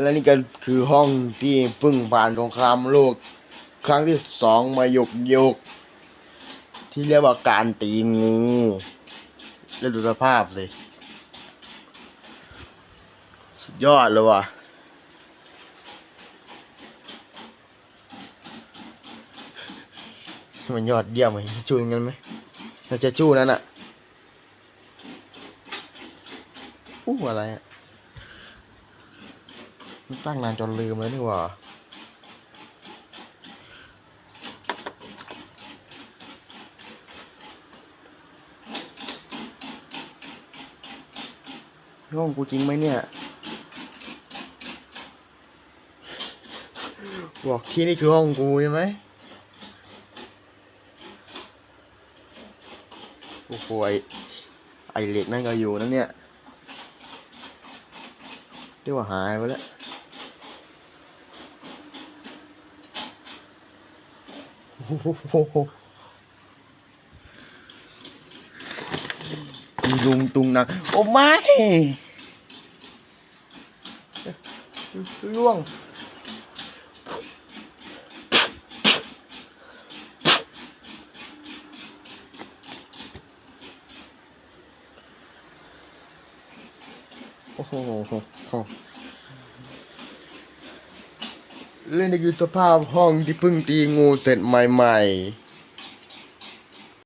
และนี่ก็คือห้องที่เพิ่งผ่านสงครามโลก ครั้งที่สองมาหยกยก ที่เรียกว่าการตีงูแล้วดูสภาพสิสุดยอดเลยว่ะมันยอดเยี่ยมเลยจูงกันไหมเราจะจู้นั่นอะ อู้อะไรอะตั้งนานจนลืมแล้วนี่หว่าห้องกูจริงไหมเนี่ย บอกที่นี่คือห้องกูใช่ไหมโอ้โหไอไอเหล็กนั่นก็อยู่นั่นเนี่ย เรียกว่าหายไปแล้วโอ้โหมีลุงตุงนักโอ้ไม่ล่วง โอ้โหเล่นนี่คือสภาพห้องที่เพิ่งตีงูเสร็จใหม่ ๆ